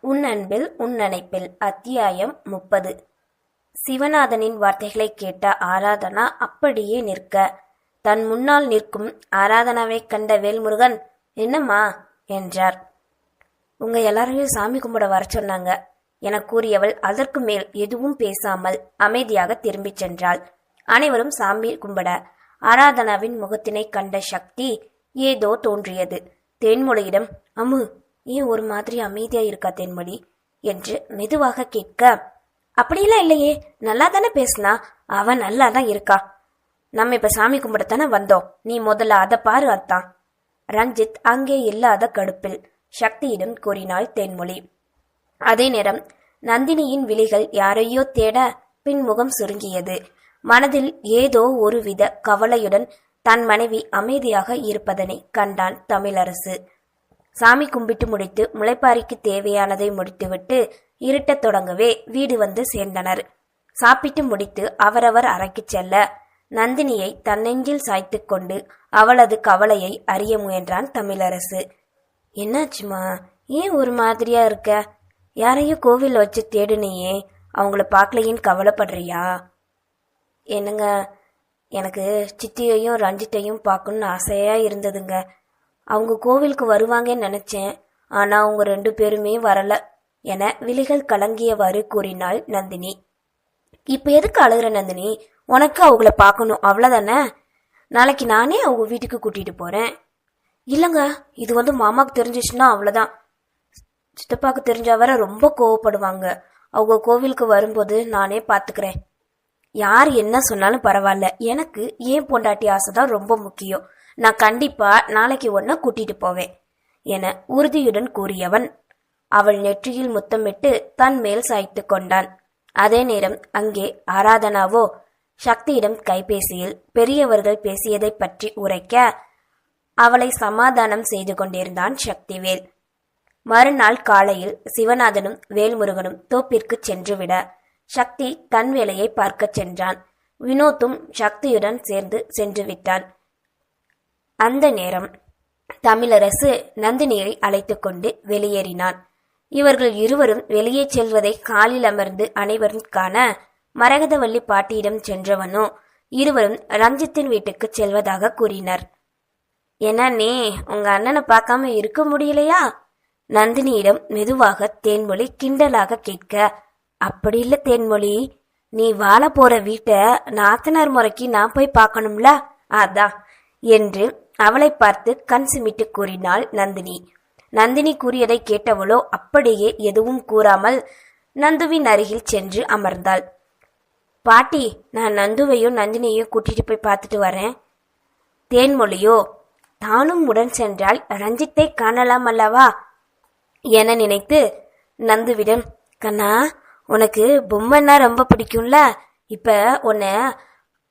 உன் அன்பில் உன் நினைப்பில் அத்தியாயம் முப்பது. சிவநாதனின் வார்த்தைகளை கேட்ட ஆராதனா அப்படியே நிற்க. தன் முன்னால் நிற்கும் ஆராதனாவை கண்ட வேல்முருகன் என்னம்மா? என்றார். உங்க எல்லாரையும் சாமி கும்பிட வர சொன்னாங்க. என கூறியவள் அதற்கு மேல் எதுவும் பேசாமல் அமைதியாக திரும்பிச் சென்றாள். அனைவரும் சாமி கும்பிட. ஆராதனாவின் முகத்தினை கண்ட சக்தி ஏதோ தோன்றியது. தேன்மொழியிடம் அம்மு ஏன் ஒரு மாதிரி அமைதியா இருக்கா தென்மொழி? என்று மெதுவாக கேட்க அப்படியெல்லாம் இல்லையே நல்லா தானே பேசினா? அவன் நல்லா தான் இருக்கா. நம்ம இப்ப சாமி கும்பிடத்தானே வந்தோம். நீ முதல்ல அதை பாரு அத்தான் ரஞ்சித் அங்கே இல்லாத கடுப்பில் சக்தியிடம் கூறினாள் தென்மொழி. அதே நேரம் நந்தினியின் விழிகள் யாரையோ தேட பின்முகம் சுருங்கியது. மனதில் ஏதோ ஒருவித கவலையுடன் தன் மனைவி அமைதியாக இருப்பதனை கண்டான் தமிழரசு. சாமி கும்பிட்டு முடித்து முளைப்பாரிக்கு தேவையானதை முடித்துவிட்டு இருட்டத் தொடங்கவே வீடு வந்து சேர்ந்தனர். சாப்பிட்டு முடித்து அவரவர் அறைக்குச் செல்ல நந்தினியை தன்னெஞ்சில் சாய்த்து கொண்டு அவளது கவலையை அறிய முயன்றான் தமிழரசு. என்னாச்சுமா? ஏன் ஒரு மாதிரியா இருக்க? யாரையும் கோவில் வச்சு தேடுனையே. அவங்கள பார்க்கலையின்னு கவலைப்படுறியா? என்னங்க எனக்கு சித்தியையும் ரஞ்சித்தையும் பார்க்கணும்னு ஆசையா இருந்ததுங்க. அவங்க கோவிலுக்கு வருவாங்கன்னு நினைச்சேன். ஆனா அவங்க ரெண்டு பேருமே வரல என விழிகள் கலங்கியவாறு கூறினாள் நந்தினி. இப்ப எதுக்கு அழுகுற நந்தினி? உனக்கு அவங்கள பார்க்கணும் அவ்வளோதானே நாளைக்கு நானே அவங்க வீட்டுக்கு கூட்டிட்டு போறேன். இல்லைங்க இது வந்து மாமாவுக்கு தெரிஞ்சிச்சுன்னா அவ்வளோதான் சித்தப்பாக்கு தெரிஞ்சா வர ரொம்ப கோவப்படுவாங்க. அவங்க கோவிலுக்கு வரும்போது நானே பார்த்துக்கிறேன் யார் என்ன சொன்னாலும் பரவாயில்ல. எனக்கு ஏன் பொண்டாட்டி ஆசை தான் ரொம்ப முக்கியம். நான் கண்டிப்பா நாளைக்கு ஒன்ன கூட்டிட்டு போவேன் என உறுதியுடன் கூறியவன். அவள் நெற்றியில் முத்தமிட்டு தன் மேல் சாய்த்து கொண்டான். அதே நேரம் அங்கே ஆராதனாவோ சக்தியிடம் கைபேசியில் பெரியவர்கள் பேசியதை பற்றி உரைக்க அவளை சமாதானம் செய்து கொண்டிருந்தான் சக்திவேல். மறுநாள் காலையில் சிவநாதனும் வேல்முருகனும் தோப்பிற்கு சென்றுவிட சக்தி தன் வேலையை பார்க்கச் சென்றான். வினோத்தும் சக்தியுடன் சேர்ந்து சென்று விட்டான் அந்த நேரம் தமிழரசு நந்தினியை அழைத்துக் கொண்டு வெளியேறினான். இவர்கள் இருவரும் வெளியே செல்வதை காலில் அமர்ந்து அனைவரும் காண மரகதவல்லி பாட்டியிடம் சென்றவனோ இருவரும் ரஞ்சித்தின் வீட்டுக்கு செல்வதாக கூறினர். என்னன்னே நீ உங்க அண்ணனை பார்க்காம இருக்க முடியலையா? நந்தினியிடம் மெதுவாக தேன்மொழி கிண்டலாக கேட்க அப்படி இல்ல தேன்மொழி நீ வாழ போற வீட்டை நாத்தனார் முறைக்கு நான் போய் பார்க்கணும்ல அதான் என்று அவளை பார்த்து கண் சிமிட்டு கூறினாள் நந்தினி. நந்தினி கூறியதை கேட்டவளோ அப்படியே எதுவும் கூறாமல் நந்துவின் அருகில் சென்று அமர்ந்தாள். பாட்டி நான் நந்துவையும் நந்தினியையும் கூட்டிட்டு போய் பார்த்துட்டு வரேன். தேன்மொழியோ தானும் உடன் சென்றால் ரஞ்சித்தை காணலாம் அல்லவா? என நினைத்து நந்துவிடம் கண்ணா உனக்கு பொம்மைன்னா ரொம்ப பிடிக்கும்ல. இப்ப உன்னை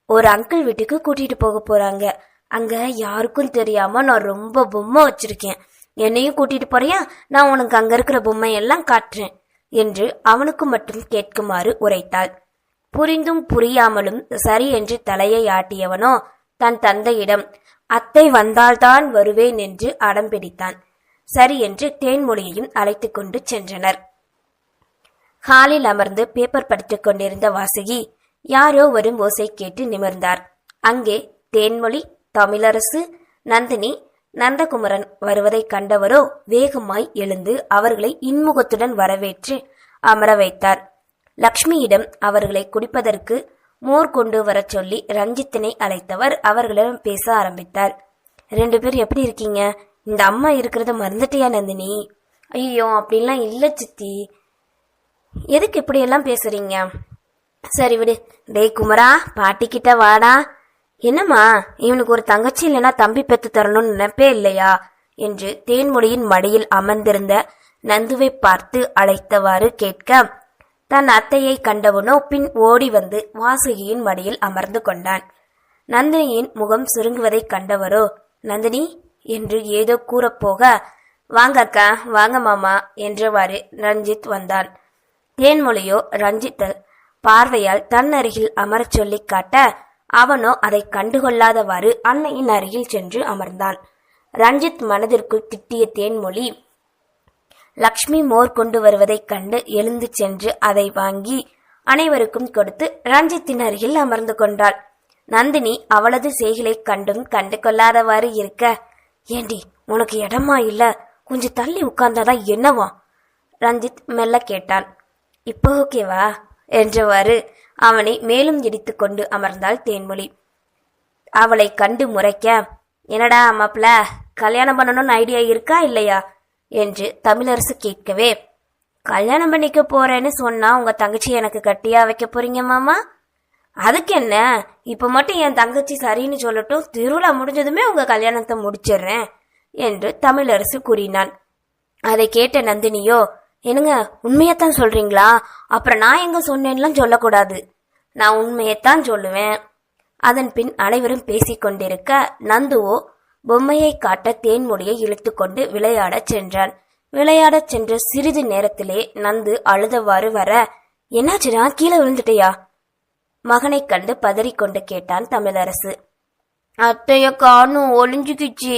ஒரு அங்கிள் வீட்டுக்கு கூட்டிட்டு போக போறாங்க. அங்க யாருக்கும் தெரியாம நான் ரொம்ப பொம்மை வச்சிருக்கேன். என்னையும் கூட்டிட்டு போறியா? நான் உனக்கு அங்க இருக்கிற பொம்மை எல்லாம் காட்டுறேன் என்று அவனுக்கு மட்டும் கேட்குமாறு உரைத்தாள். புரிந்தும் புரியாமலும் சரி என்று தலையை ஆட்டியவனோ தன் தந்தையிடம் அத்தை வந்தால்தான் வருவேன் என்று அடம் பிடித்தான். சரி என்று தேன்மொழியையும் அழைத்து கொண்டு சென்றனர். ஹாலில் அமர்ந்து பேப்பர் படித்துக் கொண்டிருந்த வாசகி யாரோ வரும் ஓசை கேட்டு நிமிர்ந்தார். அங்கே தேன்மொழி தமிழரசு நந்தினி நந்தகுமரன் வருவதைக் கண்டவரோ வேகமாய் எழுந்து அவர்களை இன்முகத்துடன் வரவேற்று அமர வைத்தார். லக்ஷ்மியிடம் அவர்களை குடிப்பதற்கு மோர் கொண்டு வரச் சொல்லி ரஞ்சித்தினை அழைத்தவர் அவர்களிடம் பேச ஆரம்பித்தார். ரெண்டு பேரும் எப்படி இருக்கீங்க? இந்த அம்மா இருக்கிறத மறந்துட்டியா நந்தினி? ஐயோ அப்படிலாம் இல்ல சித்தி. எதுக்கு இப்படியெல்லாம் பேசுறீங்க? சரி விடு. டேய் குமரா பாட்டிக்கிட்ட வாடா. என்னம்மா இவனுக்கு ஒரு தங்கச்சி இல்லைன்னா தம்பி பெத்து தரணும்னு நினைப்பே இல்லையா? என்று தேன்மொழியின் மடியில் அமர்ந்திருந்த நந்துவை பார்த்து அழைத்தவாறு கேட்க தன் அத்தையை கண்டவனோ பின் ஓடி வந்து வாசுகியின் மடியில் அமர்ந்து கொண்டான். நந்தினியின் முகம் சுருங்குவதைக் கண்டவரோ நந்தினி என்று ஏதோ கூறப்போக வாங்க அக்கா வாங்க மாமா என்றவாறு ரஞ்சித் வந்தான். தேன்மொழியோ ரஞ்சித் பார்வையால் தன் அருகில் அமரச் சொல்லிக் காட்ட அவனோ அதை கண்டுகொள்ளாதவாறு அன்னையின் அருகில் சென்று அமர்ந்தான். ரஞ்சித் மனதிற்குள் திட்டிய தேன்மொழி லக்ஷ்மி மோர் கொண்டு வருவதைக் கண்டு எழுந்து சென்று அதை வாங்கி அனைவருக்கும் கொடுத்து ரஞ்சித்தின் அருகில் அமர்ந்து கொண்டாள். நந்தினி அவளது செய்களைக் கண்டும் கண்டு கொள்ளாதவாறு இருக்க ஏண்டி உனக்கு இடமா இல்ல? கொஞ்சம் தள்ளி உட்கார்ந்தாதான் என்னவா? ரஞ்சித் மெல்ல கேட்டான் இப்போ ஓகேவா என்றவாறு அவனை மேலும் இடித்து கொண்டு அமர்ந்தாள் தேன்மொழி. அவளை கண்டு முறைக்க என்னடா மாப்பிள கல்யாணம் பண்ணணும்னு ஐடியா இருக்கா இல்லையா? என்று தமிழரசு கேட்கவே கல்யாணம் பண்ணிக்க போறேன்னு சொன்னா உங்க தங்கச்சி எனக்கு கட்டியா வைக்க போறீங்க மாமா? அதுக்கு என்ன? இப்ப மட்டும் என் தங்கச்சி சரின்னு சொல்லட்டும் திருவிழா முடிஞ்சதுமே உங்க கல்யாணத்தை முடிச்சிடுறேன் என்று தமிழரசு கூறினான். அதை கேட்ட நந்தினியோ என்னங்க உண்மையத்தான் சொல்றீங்களா? அப்புறம் நான் எங்க சொன்னேன்லாம் சொல்லக்கூடாது. நான் உண்மையைத்தான் சொல்லுவேன். அதன் பின் அனைவரும் பேசிக்கொண்டிருக்க நந்துவோ பொம்மையை காட்ட தேன்மொழியை இழுத்துக்கொண்டு விளையாடச் சென்றான். விளையாடச் சென்ற சிறிது நேரத்திலே நந்து அழுதவாறு வர என்னாச்சுடா கீழே விழுந்துட்டியா? மகனை கண்டு பதறிக்கொண்டு கேட்டான் தமிழரசு. அத்தைய காணும் ஒளிஞ்சுக்குச்சு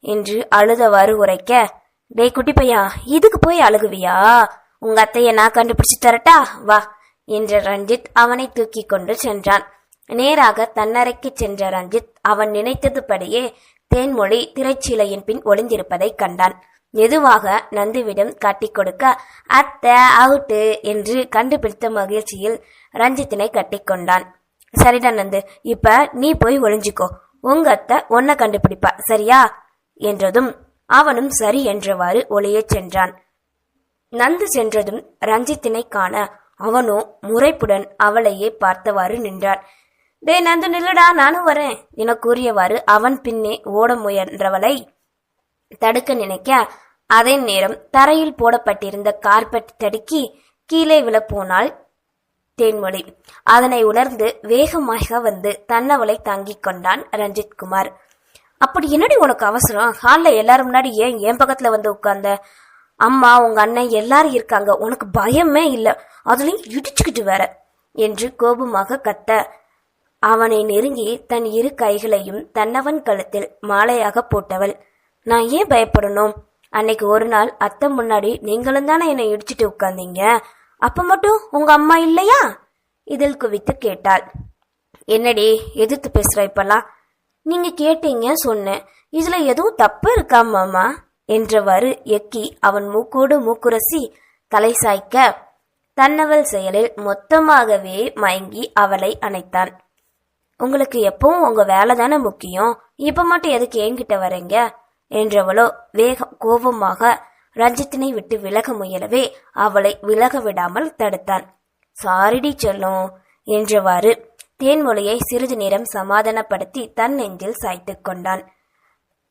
என்று அழுதவாறு உரைக்க டேய் குட்டி பையா இதுக்கு போய் அழுகுவியா? உங்க அத்தைய நான் கண்டுபிடிச்சு தரட்டா? வா என்ற ரஞ்சித் அவனை தூக்கி கொண்டு சென்றான். நேராக தன்னறைக்கு சென்ற ரஞ்சித் அவன் நினைத்ததுபடியே தேன்மொழி திரைச்சீலையின் பின் ஒளிந்திருப்பதை கண்டான். மெதுவாக நந்துவிடம் காட்டிக் கொடுக்க அத்தை அவுட்டு என்று கண்டுபிடித்த மகிழ்ச்சியில் ரஞ்சித்தினை கட்டிக்கொண்டான் சரிடா நந்து இப்ப நீ போய் ஒளிஞ்சிக்கோ. உங்க அத்தை உன்னை கண்டுபிடிப்பா சரியா? என்றதும் அவனும் சரி என்றவாறு ஒளியச் சென்றான். நந்து சென்றதும் ரஞ்சித்தினை காண அவனோ முறைப்புடன் அவளையே பார்த்தவாறு நின்றான் டே நந்து நில்லுடா நானும் வரேன் என கூறியவாறு அவன் பின்னே ஓட முயன்றவளை தடுக்க நினைக்க அதே நேரம் தரையில் போடப்பட்டிருந்த கார்பெட் தடுக்கி கீழே விழப்போனாள் தேன்மொழி. அதனை உணர்ந்து வேகமாக வந்து தன்னவளை தாங்கிக் கொண்டான் ரஞ்சித் குமார். அப்படி என்னடி உனக்கு அவசரம்? ஹாலில் எல்லாரும் முன்னாடி ஏன் என் பக்கத்தில் வந்து உட்காந்த அம்மா உங்க அண்ணன் எல்லாரும் இருக்காங்க. உனக்கு பயமே இல்லை. அதுலேயும் இடிச்சுக்கிட்டு வேற. என்று கோபமாக கத்த. அவனை நெருங்கி தன் இரு கைகளையும் தன்னவன் கழுத்தில் மாலையாக போட்டவள். நான் ஏன் பயப்படணும்? அன்னைக்கு ஒரு நாள் அத்தை முன்னாடி நீங்களும் தானே என்னை இடிச்சிட்டு உட்காந்தீங்க அப்ப மட்டும் உங்க அம்மா இல்லையா? இதில் குவித்து கேட்டாள். என்னடி எதிர்த்து பேசுற இப்பெல்லாம்? நீங்க கேட்டீங்க சொன்னேன். இதுல எதுவும் தப்பு இருக்கா மாமா? என்றவாறு எக்கி அவன் மூக்கோடு மூக்குரசி தலை சாய்க்க தன்னவள் செயலில் மொத்தமாகவே மயங்கி அவளை அணைத்தான். உங்களுக்கு எப்பவும் உங்க வேலை தானே முக்கியம்? இப்ப மட்டும் எதுக்கு என்கிட்ட வரீங்க? என்றவளோ வேகம் கோபமாக ரஞ்சித்தினை விட்டு விலக முயலவே அவளை விலக விடாமல் தடுத்தான். சாரிடி செல்லும் என்றவாறு தேன்மொழியை சிறிது நேரம் சமாதானப்படுத்தி தன் நெஞ்சில் சாய்த்துக் கொண்டான்.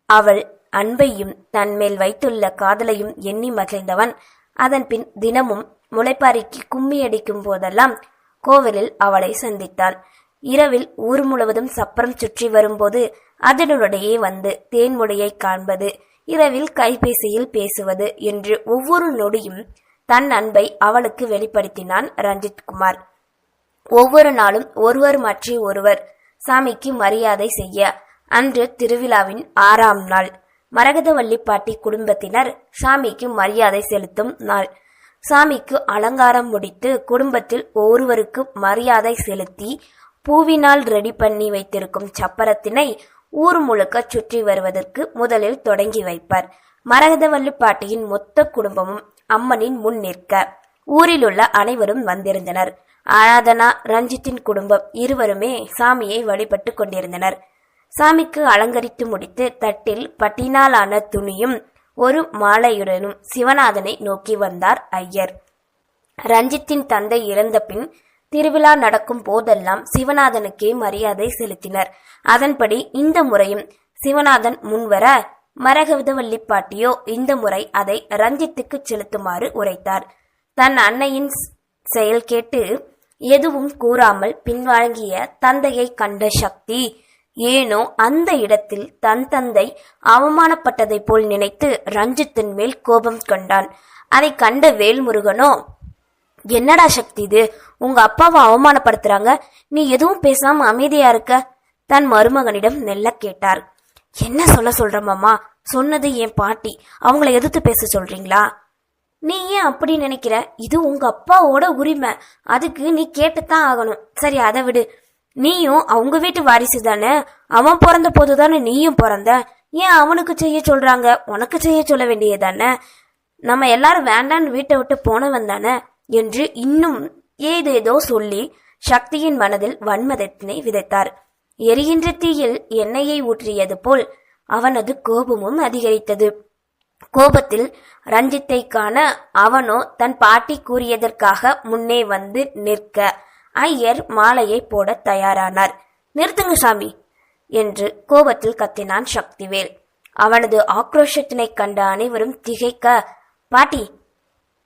அவள் அன்பையும் தன்மேல் வைத்துள்ள காதலையும் எண்ணி மகிழ்ந்தவன். அதன்பின் தினமும் முளைப்பாரிக்கு கும்மி அடிக்கும் போதெல்லாம் கோவிலில் அவளை சந்தித்தான். இரவில் ஊர் முழுவதும் சப்பரம் சுற்றி வரும்போது அதனுடையே வந்து தேன்மொழியை காண்பது இரவில் கைபேசியில் பேசுவது என்று ஒவ்வொரு நொடியும் தன் அன்பை அவளுக்கு வெளிப்படுத்தினான் ரஞ்சித்குமார் ஒவ்வொரு நாளும் ஒருவர் மாற்றி ஒருவர் சாமிக்கு மரியாதை செய்ய. அன்று திருவிழாவின் ஆறாம் நாள். மரகதவள்ளி பாட்டி குடும்பத்தினர் சாமிக்கு மரியாதை செலுத்தும் நாள். சாமிக்கு அலங்காரம் முடித்து குடும்பத்தில் ஒருவருக்கு மரியாதை செலுத்தி பூவினால் ரெடி பண்ணி வைத்திருக்கும் சப்பரத்தினை ஊர் முழுக்க சுற்றி வருவதற்கு முதலில் தொடங்கி வைப்பார். மரகதவள்ளி பாட்டியின் மொத்த குடும்பமும் அம்மனின் முன் நிற்க. ஊரிலுள்ள அனைவரும் வந்திருந்தனர். ஆராதனா ரஞ்சித்தின் குடும்பம் இருவருமே சாமியை வழிபட்டு கொண்டிருந்தனர். சாமிக்கு அலங்கரித்து முடித்து தட்டில் பட்டினாலான துணியும் ஒரு மாலையுடனும் சிவநாதனை நோக்கி வந்தார் ஐயர். ரஞ்சித்தின் தந்தை இறந்த பின் திருவிழா நடக்கும் போதெல்லாம் சிவநாதனுக்கே மரியாதை செலுத்தினர். அதன்படி இந்த முறையும் சிவநாதன் முன்வர மரகவிதவல்லி பாட்டியோ இந்த முறை அதை ரஞ்சித்துக்கு செலுத்துமாறு உரைத்தார். தன் அன்னையின் செயல் கேட்டு எதுவும் கூறாமல் பின்வாங்கிய தந்தையை கண்ட சக்தி ஏனோ அந்த இடத்தில் தன் தந்தை அவமானப்பட்டதைப் போல் நினைத்து ரஞ்சித்தின் மேல் கோபம் கொண்டான். அதை கண்ட வேல்முருகனோ என்னடா சக்தி இது? உங்க அப்பாவை அவமானப்படுத்துறாங்க. நீ எதுவும் பேசாம அமைதியா இருக்க? தன் மருமகனிடம் மெல்ல கேட்டார். என்ன சொல்ல சொல்ற மாமா? சொன்னது என் பாட்டி. அவங்கள எதிர்த்து பேச சொல்றீங்களா? நீ ஏன் அப்படி நினைக்கிற? இது உங்க அப்பாவோட உரிமை. அதுக்கு நீ கேட்டுத்தான் ஆகணும். சரி அதை விடு. நீயும் அவங்க வீட்டு வாரிசு தானே? அவன் பிறந்த போது தானே நீயும் பிறந்த? ஏன் அவனுக்கு செய்ய சொல்றாங்க? உனக்கு செய்ய சொல்ல வேண்டியதானே நம்ம எல்லாரும் வேண்டான்னு வீட்டை விட்டு போனவன் தானே? என்று இன்னும் ஏதேதோ சொல்லி சக்தியின் மனதில் வன்மதத்தினை விதைத்தார். எரிகின்ற தீயில் எண்ணெயை ஊற்றியது போல் அவனது கோபமும் அதிகரித்தது. கோபத்தில் ரஞ்சித்தை காண அவனோ தன் பாட்டி கூறியதற்காக முன்னே வந்து நிற்க ஐயர் மாலையை போட தயாரானார். நிறுத்துங்க சாமி என்று கோபத்தில் கத்தினான் சக்திவேல். அவனது ஆக்ரோஷத்தினை கண்ட அனைவரும் திகைக்க பாட்டி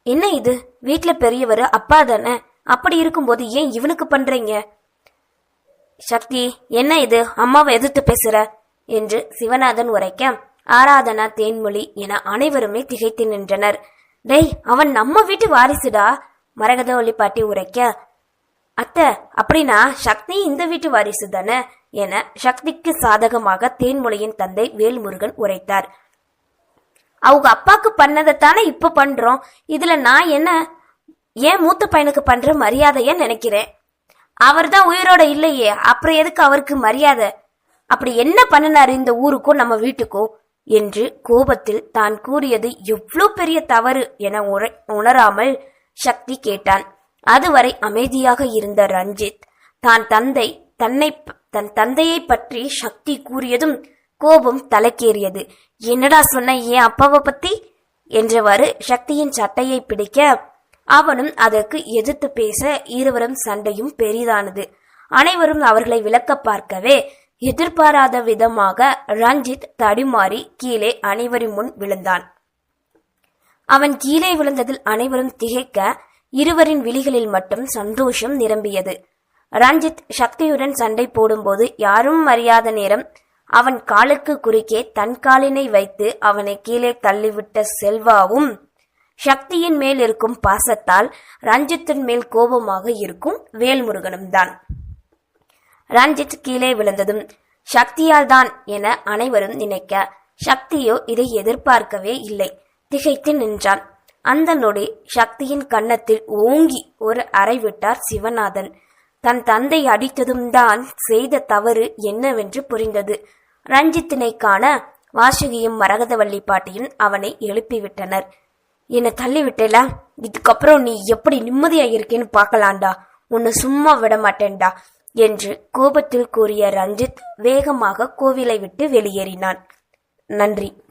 என்ன இது? வீட்ல பெரியவர் அப்பா தானே? அப்படி இருக்கும்போது ஏன் இவனுக்கு பண்றீங்க? சக்தி என்ன இது? அம்மாவை எதிர்த்து பேசுற? என்று சிவநாதன் உரைக்க ஆராதனா தேன்மொழி என அனைவருமே திகைத்து நின்றனர். டேய் அவன் நம்ம வீட்டு வாரிசுடா? மரகத ஒளி பாட்டி உரைக்க அத்தை அப்படின்னா சக்தி இந்த வீட்டு வாரிசு தானே என சக்திக்கு சாதகமாக தேன்மொழியின் தந்தை வேல்முருகன் உரைத்தார். அவங்க அப்பாக்கு பண்ணதைத்தானே இப்ப பண்றோம்? இதுல நான் என்ன ஏன் மூத்த பையனுக்கு பண்ற மரியாதைய நினைக்கிறேன்? அவர் தான் உயிரோட இல்லையே அப்புறம் எதுக்கு அவருக்கு மரியாதை? அப்படி என்ன பண்ணினாரு இந்த ஊருக்கும் நம்ம வீட்டுக்கும்? என்று கோபத்தில் தான் கூறியது எவ்வளோ பெரிய தவறு என உணராமல் சக்தி கேட்டான். அதுவரை அமைதியாக இருந்த ரஞ்சித் தான் தந்தை தன்னை தன் தந்தையை பற்றி சக்தி கூறியதும் கோபம் தலைக்கேறியது. என்னடா சொன்ன ஏன் அப்பாவை பத்தி? என்றவாறு சக்தியின் சட்டையை பிடிக்க அவனும் அதற்கு எதிர்த்து பேச இருவரும் சண்டையும் பெரிதானது. அனைவரும் அவர்களை விளக்க பார்க்கவே எதிர்பாராத விதமாக ரஞ்சித் தடுமாறி கீழே அனைவரின் முன் விழுந்தான். அவன் கீழே விழுந்ததில் அனைவரும் திகைக்க இருவரின் விழிகளில் மட்டும் சந்தோஷம் நிரம்பியது. ரஞ்சித் சக்தியுடன் சண்டை போடும்போது யாரும் அறியாத நேரம் அவன் காலுக்கு குறுக்கே தன் காலினை வைத்து அவனை கீழே தள்ளிவிட்ட செல்வாவும் சக்தியின் மேல் இருக்கும் பாசத்தால் ரஞ்சித்தின் மேல் கோபமாக இருக்கும் வேல்முருகனும் தான் ரஞ்சித் கீழே விழுந்ததும் சக்தியால் தான் என அனைவரும் நினைக்க சக்தியோ இதை எதிர்பார்க்கவே இல்லை திகைத்து நின்றான். அந்த நொடி சக்தியின் கன்னத்தில் ஓங்கி ஒரு அறை விட்டார் சிவநாதன். தன் தந்தை அடித்ததும் தான் செய்த தவறு என்னவென்று புரிந்தது. ரஞ்சித்தினை காண வாசுகியும் மரகதவள்ளி பாட்டியும் அவனை எழுப்பிவிட்டனர். என்னை தள்ளிவிட்டேலா? இதுக்கப்புறம் நீ எப்படி நிம்மதியாக இருக்கேன்னு பார்க்கலாம்டா. உன்னை சும்மா விட மாட்டேன்டா என்று கோபத்தில் கூறிய ரஞ்சித் வேகமாக கோவிலை விட்டு வெளியேறினான். நன்றி.